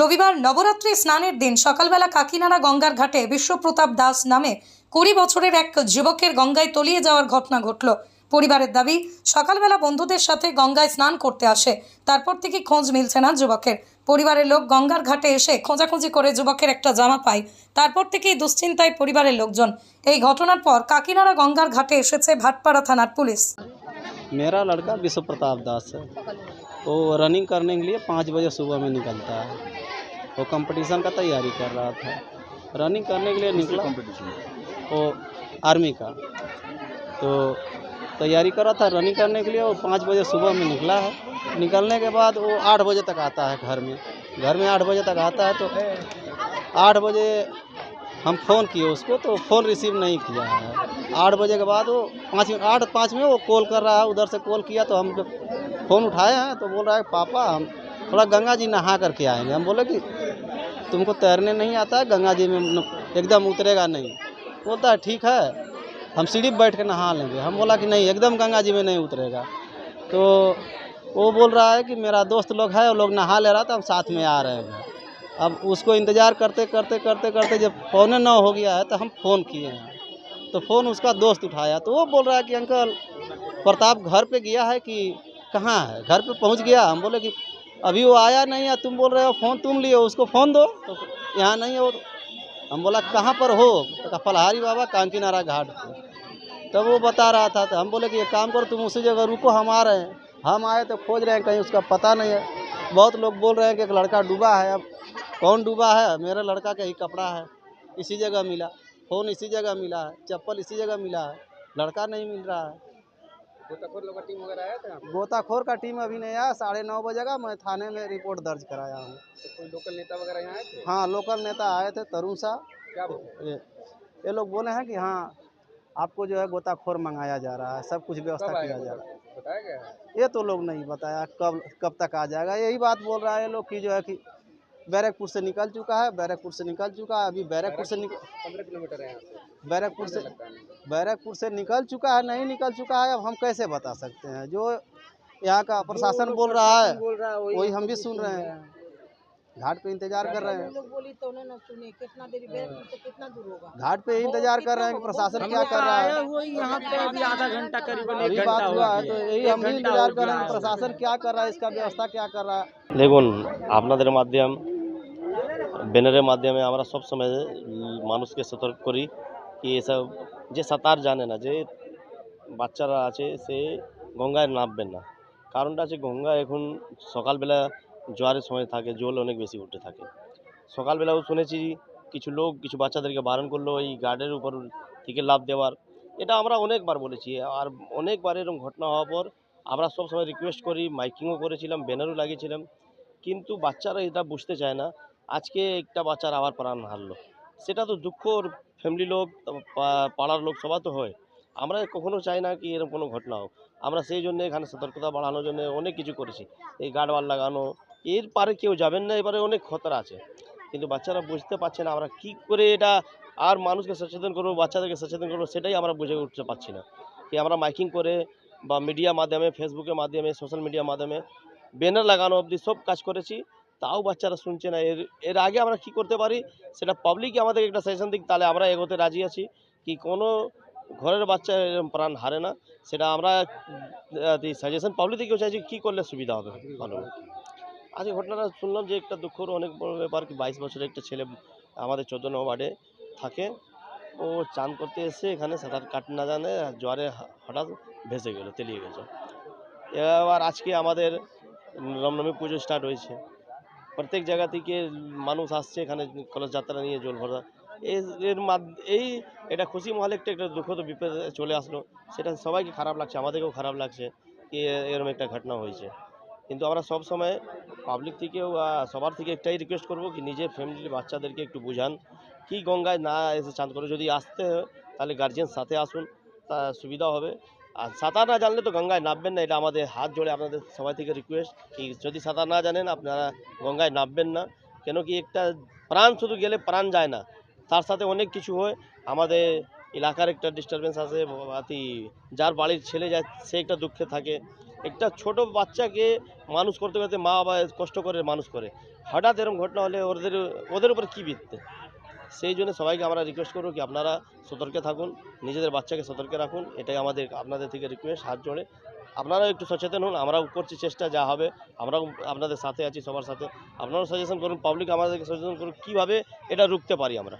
রবিবার নবরাত্রি স্নানের দিন সকালবেলা কাকিনাড়া গঙ্গার ঘাটে বিশ্বপ্রতাপ দাস নামে কুড়ি বছরের এক যুবকের গঙ্গায় তলিয়ে যাওয়ার ঘটনা ঘটল। পরিবারের দাবি, সকালবেলা বন্ধুদের সাথে গঙ্গায় স্নান করতে আসে, তারপর থেকে খোঁজ মিলছে না যুবকের। পরিবারের লোক গঙ্গার ঘাটে এসে খোঁজাখুঁজি করে যুবকের একটা জামা পায়, তারপর থেকেই দুশ্চিন্তায় পরিবারের লোকজন। এই ঘটনার পর কাকিনাড়া গঙ্গার ঘাটে এসেছে ভাটপাড়া থানার পুলিশ। মেরা লড়কা বিশ্বপ্রতাপ দাস वो रनिंग करने के लिए पाँच बजे सुबह में निकलता है। वो कंपटीशन का तैयारी कर रहा था। रनिंग करने के लिए निकला वो आर्मी का। तो तैयारी कर रहा था रनिंग करने के लिए वो पाँच बजे सुबह में निकला है। निकलने के बाद वो आठ बजे तक आता है घर में। घर में आठ बजे तक आता है तो आठ बजे हम फ़ोन किए उसको तो फ़ोन रिसीव नहीं किया है। आठ बजे के बाद वो पाँच आठ पाँच में वो कॉल कर रहा है। उधर से कॉल किया तो हम फ़ोन उठाए हैं तो बोल रहा है, पापा, हम थोड़ा गंगा जी नहा करके आएँगे। हम बोले कि, तुमको तैरने नहीं आता है? गंगा जी में एकदम उतरेगा नहीं। बोलता है, ठीक है, हम सीढ़ी बैठ के नहा लेंगे। हम बोला कि, नहीं, एकदम गंगा जी में नहीं उतरेगा। तो वो बोल रहा है कि, मेरा दोस्त लोग है, वो लोग नहा ले रहा था, हम साथ में आ रहे हैं। अब उसको इंतज़ार करते करते करते करते जब पौने नौ हो गया है तो हम फ़ोन किए हैं। तो फ़ोन उसका दोस्त उठाया। तो वो बोल रहा है कि, अंकल, प्रताप घर पे गया है कि कहाँ है? घर पे पहुँच गया। हम बोले कि, अभी वो आया नहीं है, तुम बोल रहे हो, फ़ोन तुम लिए उसको फ़ोन दो। तो यहाँ नहीं है वो। हम बोला, कहाँ पर हो? तो फलहारी बाबा, कांकीनारा घाट पे। तब वो बता रहा था तो हम बोले कि, एक काम करो, तुम उसी जगह रुको, हम आ रहे हैं। हम आए तो खोज रहे हैं, कहीं उसका पता नहीं है। बहुत लोग बोल रहे हैं कि एक लड़का डूबा है, अब कौन डूबा है? मेरा लड़का का ही कपड़ा है। इसी जगह मिला। फ़ोन इसी जगह मिला है, चप्पल इसी जगह मिला है। लड़का नहीं मिल रहा है। गोताखोर लोग का टीम वगैरह आया था गोताखोर का टीम अभी नहीं आया साढ़े नौ बजे का मैं थाने में रिपोर्ट दर्ज कराया हूँ। तो कोई लोकल नेता वगैरह यहाँ आए थे? हाँ लोकल नेता आए थे तरुण शाह क्या ये ये लोग बोले हैं कि हाँ आपको जो है गोताखोर मंगाया जा रहा है सब कुछ व्यवस्था किया जा रहा है। बताया- बताया गया ये तो लोग नहीं बताया कब कब तक आ जाएगा। यही बात बोल रहा है ये लोग कि जो है कि बैरकपुर से निकल चुका है बैरकपुर से निकल चुका है अभी बैरकपुर से निकल पंद्रह किलोमीटर है बैरकपुर से बैरकपुर से निकल चुका है नहीं निकल चुका है अब हम कैसे बता सकते हैं जो यहाँ का प्रशासन बोल रहा है बोल रहा है वही हम भी सुन रहे हैं घाट पे इंतजार कर रहे हैं लोग बोली तो उन्होंने सुने कितना देरी बैरकपुर से कितना दूर होगा घाट पे इंतजार कर रहे हैं कि प्रशासन क्या कर रहा है हुआ यहाँ पे अभी आधा घंटा करीबन अभी बात हुआ है तो यही हम भी इंतजार कर रहे हैं कि प्रशासन क्या कर रहा है इसका व्यवस्था क्या कर रहा है দেখুন আপনাদের মাধ্যম ব্যানারের মাধ্যমে আমরা সব সময় মানুষকে সতর্ক করি কি এসব যে সাঁতার জানে না যে বাচ্চারা আছে সে গঙ্গায় নামবেন না কারণটা আছে গঙ্গা এখন সকালবেলা জোয়ারের সময় থাকে জল অনেক বেশি উঠে থাকে সকালবেলাও শুনেছি কিছু লোক কিছু বাচ্চাদেরকে বারণ করল এই গার্ডের উপর থেকে লাভ দেওয়ার এটা আমরা অনেকবার বলেছি আর অনেকবার এরকম ঘটনা হওয়ার পর আমরা সব সময় রিকোয়েস্ট করি মাইকিংও করেছিলাম ব্যানারও লাগিয়েছিলাম কিন্তু বাচ্চারা এটা বুঝতে চায় না আজকে একটা বাচ্চার আবার প্রাণ হারলো সেটা তো দুঃখ ফ্যামিলি লোক পাড়ার লোক, সবার তো হয়। আমরা কখনো চাই না কি এরকম কোনো ঘটনা হোক। আমরা সেই জন্য এখানে সতর্কতা বাড়ানোর জন্য অনেক কিছু করেছি। এই গার্ডওয়াল লাগানো, এর পারে কেউ যাবেন না, এবারে অনেক খতরা আছে। কিন্তু বাচ্চারা বুঝতে পারছে না, আমরা কি করে এটা আর মানুষকে সচেতন করব, বাচ্চাদেরকে সচেতন করব, সেটাই আমরা বুঝে উঠতে পারছি না। কি আমরা মাইকিং করে বা মিডিয়া মাধ্যমে ফেসবুকের মাধ্যমে সোশ্যাল মিডিয়ার মাধ্যমে ব্যানার লাগানো অবধি সব কাজ করেছি। তাও বাচ্চারা শুনছে না। এর এর আগে আমরা কি করতে পারি? সেটা পাবলিক আমাদের একটা সাজেশন দিক, তাহলে আমরা এগোতে রাজি আছি। কি কোনো ঘরের বাচ্চা এরকম প্রাণ হারে না। সেটা আমরা সাজেশন পাবলিক থেকেও চাইছি কী করলে সুবিধা হবে? ভালো। আজকে ঘটনাটা শুনলাম যে একটা দুঃখর অনেক বড় ব্যাপার কি বাইশ বছরের একটা ছেলে আমাদের চোদ্দ নম্বর ওয়ার্ডে থাকে। ও চান করতে এসে এখানে সাঁতার কাট না জানে, জ্বরে হঠাৎ ভেসে গেল, তেলিয়ে গেছে এবার আজকে আমাদের রামনবমী পুজো স্টার্ট হয়েছে। প্রত্যেক জায়গা থেকে মানুষ আসছে, এখানে কলস যাত্রা নিয়ে জল ভরা। এর- এই, এটা খুশি মহলে একটা একটা দুঃখ তো বিপদে চলে আসলো। সেটা সবাইকে খারাপ লাগছে, আমাদেরকেও খারাপ লাগছে এরকম একটা ঘটনা হয়েছে। কিন্তু আমরা সব সময় পাবলিক থেকেও সবার থেকে একটাই রিকোয়েস্ট করব কি নিজের ফ্যামিলির বাচ্চাদেরকে একটু বুঝান। কি গঙ্গায় না এসে চান করে, যদি আসতে হয়, তাহলে গার্জিয়ান সাথে আসুন, তা সুবিধা হবে। আর সাঁতার না জানলে তো গঙ্গায় নামবেন না, এটা আমাদের হাত জোড়ে আপনাদের সবাই থেকে রিকোয়েস্ট কি যদি সাঁতার না জানেন আপনারা গঙ্গায় নামবেন না, কেন কি একটা প্রাণ শুধু গেলে প্রাণ যায় না। তার সাথে অনেক কিছু হয়, আমাদের এলাকার একটা ডিস্টারবেন্স আছে বাতি যার বাড়ির ছেলে যায়, সে একটা দুঃখে থাকে। একটা ছোট বাচ্চাকে মানুষ করতে করতে মা বাবা কষ্ট করে মানুষ করে। হঠাৎ এরকম ঘটনা হলে ওদের ওদের উপর কী বিততে? সেই জন্য সবাইকে আমরা রিকোয়েস্ট করব কি আপনারা সতর্কে থাকুন, নিজেদের বাচ্চাকে সতর্কে রাখুন, এটাই আমাদের, আপনাদের থেকে রিকোয়েস্ট হাত জোড়ে আপনারাও একটু সচেতন হন, আমরাও করছি চেষ্টা, যা হবে, আমরাও আপনাদের সাথে আছি, সবার সাথে। আপনারাও সাজেশন করুন পাবলিক আমাদেরকে সচেতন করুন কীভাবে এটা রুখতে পারি আমরা।